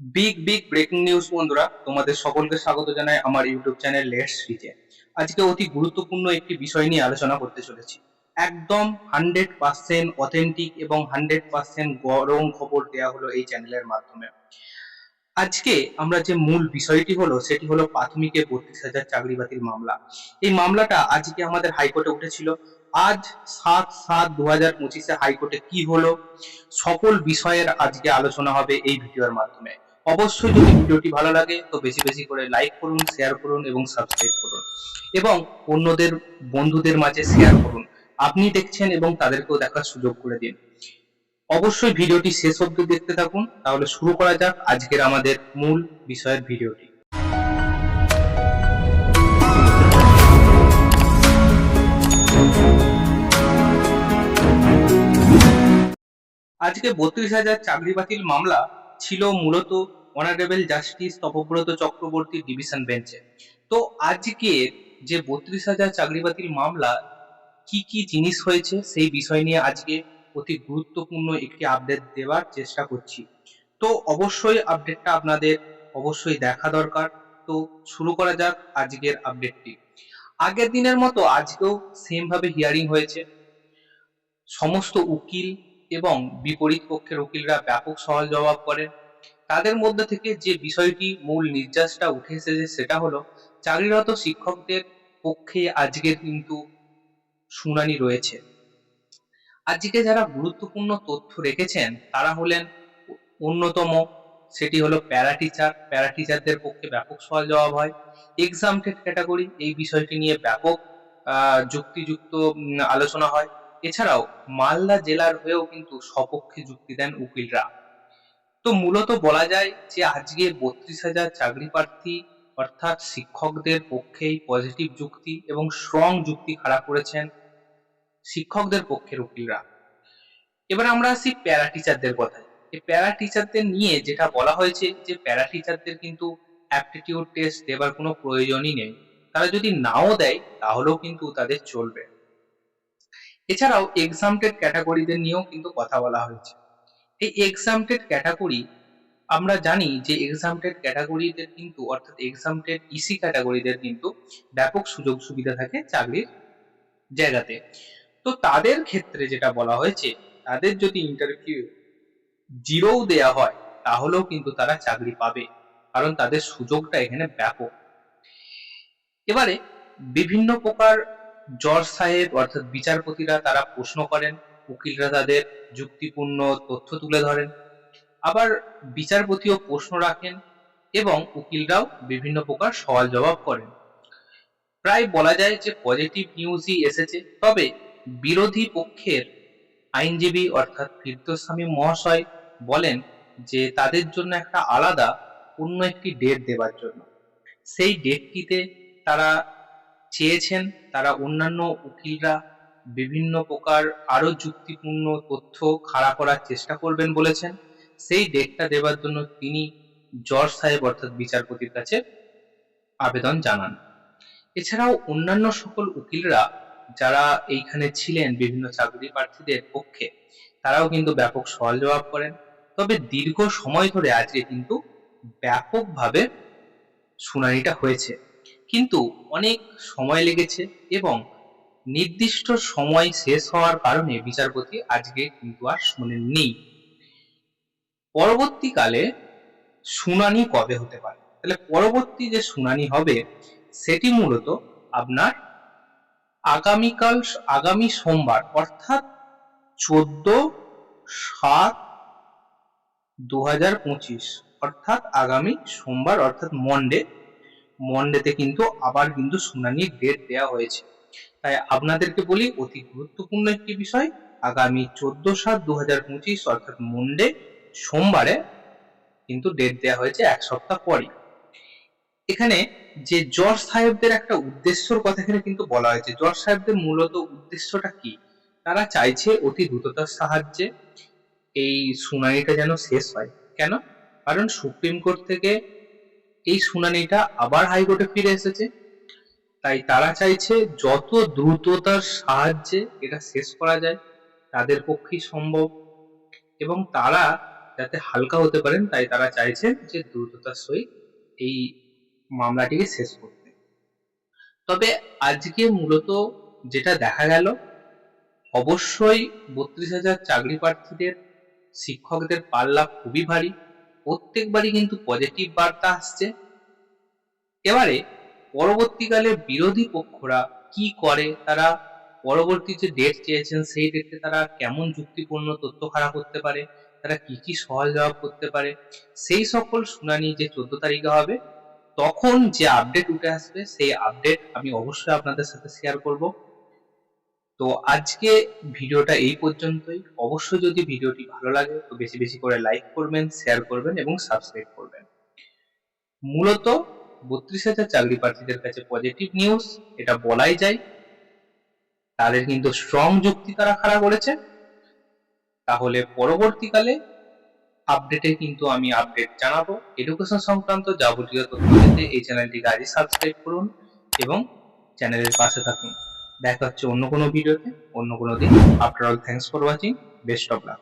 Big big breaking news বন্ধুরা। তোমাদের সকলকে স্বাগত জানাই আমার ইউটিউব চ্যানেল লেটস স্পিচে আজকে অতি গুরুত্বপূর্ণ একটি বিষয় নিয়ে আলোচনা করতে চলেছি। একদম হান্ড্রেড পার্সেন্ট অথেন্টিক এবং হান্ড্রেড পার্সেন্ট গরম খবর দেওয়া হলো এই চ্যানেলের মাধ্যমে। আজকে আমরা যে মূল বিষয়টি হলো, সেটি হলো প্রাথমিকে বত্রিশ হাজার চাকরি বাতিল মামলা। এই মামলাটা আজকে আমাদের হাইকোর্টে উঠেছিল। আজ সাত সাত দু হাজার পঁচিশে হাইকোর্টে কি হলো, সকল বিষয়ের আজকে আলোচনা হবে এই ভিডিওর মাধ্যমে। অবশ্যই যদি ভিডিওটি ভালো লাগে, তো বেশি বেশি করে লাইক করুন শেয়ার করুন এবং সাবস্ক্রাইব করুন। এবং অন্যদের বন্ধুদের মাঝে শেয়ার করুন। আপনি দেখছেন এবং তাদেরকেও দেখার সুযোগ করে দিন। অবশ্যই ভিডিওটি শেষ অবধি দেখতে থাকুন, তাহলে শুরু করা যাক আজকের আমাদের মূল বিষয়ের ভিডিওটি। আজকে বত্রিশ হাজার চাকরি বাতিল মামলা ছিল মূলত honourable justice Tapabrata Chakraborty division বেঞ্চে তো আজকে যে বত্রিশ হাজার চাকরি বাতিল মামলা, কি কি জিনিস হয়েছে সেই বিষয় নিয়ে আজকে অতি গুরুত্বপূর্ণ একটি আপডেট দেওয়ার চেষ্টা করছি। তো অবশ্যই আপডেটটা আপনাদের অবশ্যই দেখা দরকার। তো শুরু করা যাক আজকের আপডেটটি আগের দিনের মতো আজকেও সেম ভাবে হিয়ারিং হয়েছে। সমস্ত উকিল এবং বিপরীত পক্ষের উকিলরা ব্যাপক সওয়াল জবাব করেন তাদের মধ্যে থেকে যে বিষয়টি মূল নির্যাসটা উঠে এসেছে সেটা হলো, চাকরিরত শিক্ষকদের পক্ষে আজকের কিন্তু শুনানি রয়েছে। আজকে যারা গুরুত্বপূর্ণ তথ্য রেখেছেন, তারা হলেন অন্যতম, সেটি হলো প্যারা টিচার। প্যারা টিচারদের পক্ষে ব্যাপক সওয়াল জবাব হয়। এক্সামটেড ক্যাটাগরি এই বিষয়টি নিয়ে ব্যাপক যুক্তিযুক্ত আলোচনা হয়। এছাড়াও মালদা জেলার হয়েও কিন্তু সপক্ষে যুক্তি দেন উকিলরা। তো মূলত বলা যায় যে আজকে বত্রিশ হাজার চাকরি প্রার্থী অর্থাৎ শিক্ষকদের পক্ষেই পজিটিভ যুক্তি এবং স্ট্রং যুক্তি খাড়া করেছেন শিক্ষকদের পক্ষের উকিলরা। এবার আমরা আসি প্যারা টিচারদের কথায়। এই প্যারা টিচারদের নিয়ে যেটা বলা হয়েছে যে প্যারা টিচারদের কিন্তু অ্যাপটিটিউড টেস্ট দেবার কোনো প্রয়োজনই নেই। তারা যদি নাও দেয়, তাহলেও কিন্তু তাদের চলবে। এছাড়াও এক্সামটেড ক্যাটাগরিদের নিয়েও কিন্তু কথা বলা হয়েছে। এই এক্সামটেড ক্যাটাগরি আমরা জানি যে এক্সামটেড ক্যাটাগরিদের কিন্তু, অর্থাৎ এক্সামটেড ইসি ক্যাটাগরিদের কিন্তু ব্যাপক সুযোগ সুবিধা থাকে চাকরির জায়গাতে। তো তাদের ক্ষেত্রে যেটা বলা হয়েছে, তাদের যদি ইন্টারভিউ জিরোও দেয়া হয়, তাহলেও কিন্তু তারা চাকরি পাবে, কারণ তাদের সুযোগটা এখানে ব্যাপক। এবারে বিভিন্ন প্রকার জজ সাহেব অর্থাৎ বিচারপতিরা তারা প্রশ্ন করেন, উকিলরা তাদের যুক্তিপূর্ণ তথ্য তুলে ধরেন। আবার বিচারপতিও প্রশ্ন রাখেন এবং উকিলরাও বিভিন্ন প্রকার সওয়াল জবাব করেন। প্রায় বলা যায় যে পজিটিভ নিউজই এসেছে, তবে বিরোধী পক্ষের আইনজীবী অর্থাৎ ফিরদোস্বামী মহাশয় বলেন যে তাদের জন্য একটা আলাদা, অন্য একটি ডেট দেওয়ার জন্য। সেই ডেটটিতে তারা চেয়েছেন তারা অন্যান্য উকিলরা বিভিন্ন প্রকার আরও যুক্তিপূর্ণ তথ্য খাড়া করার চেষ্টা করবেন বলেছেন। সেই ডেটটা দেওয়ার জন্য তিনি জজ সাহেব অর্থাৎ বিচারপতির কাছে আবেদন জানান। এছাড়াও অন্যান্য সকল উকিলরা যারা এইখানে ছিলেন বিভিন্ন চাকরি প্রার্থীদের পক্ষে, তারাও কিন্তু ব্যাপক সওয়াল জবাব করেন। তবে দীর্ঘ সময় ধরে আজকে কিন্তু ব্যাপকভাবে শুনানিটা হয়েছে। কিন্তু অনেক সময় লেগেছে এবং নির্দিষ্ট সময় শেষ হওয়ার কারণে বিচারপতি আজকে কিন্তু আর শোনেননি। পরবর্তীকালে শুনানি কবে হতে পারে? তাহলে পরবর্তী যে শুনানি হবে, সেটি মূলত আপনার আগামীকাল, আগামী সোমবার, অর্থাৎ চোদ্দ সাত দু পঁচিশ, অর্থাৎ আগামী সোমবার, অর্থাৎ মন্ডে মন্ডেতে কিন্তু আবার কিন্তু শুনানির ডেট দেওয়া হয়েছে। তাই আপনাদেরকে বলি অতি গুরুত্বপূর্ণ একটি বিষয়, আগামী চোদ্দ সাত দু হাজার পঁচিশ, অর্থাৎ মন্ডে সোমবারে কিন্তু ডেট দেওয়া হয়েছে এক সপ্তাহ পরই। এখানে যে জজ সাহেবদের একটা উদ্দেশ্যর কথা এখানে কিন্তু বলা হয়েছে। জজ সাহেবদের মূলত উদ্দেশ্যটা কি? তারা চাইছে অতি দ্রুততার সাহায্যে এই শুনানিটা যেন শেষ হয়। কেন? কারণ সুপ্রিম কোর্ট থেকে এই শুনানিটা আবার হাইকোর্টে ফিরে এসেছে। তাই তারা চাইছে যত দ্রুততার সাহায্যে এটা শেষ করা যায়, তাদের পক্ষেই সম্ভব। এবং তারা যাতে হালকা হতে পারেন, তাই তারা চাইছেন যে দ্রুততার সহিত এই মামলাটিকে শেষ করতে। তবে আজকে মূলত যেটা দেখা গেল, অবশ্যই বত্রিশ হাজার চাকরি প্রার্থীদের, শিক্ষকদের পাল্লা খুবই ভারী। প্রত্যেকবারই কিন্তু পজিটিভ বার্তা আসছে। এবারে পরবর্তীকালে বিরোধী পক্ষরা কি করে? তারা পরবর্তী যে ডেট চেয়েছেন, সেই ডেটে তারা কেমন যুক্তিপূর্ণ তথ্য খাড়া করতে পারে? তারা কি কি সওয়াল জবাব করতে পারে? সেই সকল শুনানি যে চোদ্দ তারিখে হবে, তখন যে আপডেট উঠে আসবে, সেই আপডেট আমি অবশ্যই আপনাদের সাথে শেয়ার করব। তো আজকে ভিডিওটা এই পর্যন্তই। অবশ্যই যদি ভিডিওটি ভালো লাগে, তো বেশি বেশি করে লাইক করবেন শেয়ার করবেন এবং সাবস্ক্রাইব করবেন। মূলত বত্রিশ হাজার চাকরি প্রার্থীদের কাছে পজিটিভ নিউজ এটা বলাই যায়। তাদের কিন্তু স্ট্রং যুক্তি তারা খাড়া করেছে। তাহলে পরবর্তীকালে আপডেটে কিন্তু আমি আপডেট জানাব। এডুকেশন সংক্রান্ত যাবতীয় তথ্য এই চ্যানেলটিকে আজই সাবস্ক্রাইব করুন এবং চ্যানেলের পাশে থাকুন। দেখা হচ্ছে অন্য কোনো ভিডিওতে, অন্য কোনো দিন। After all thanks for watching best of luck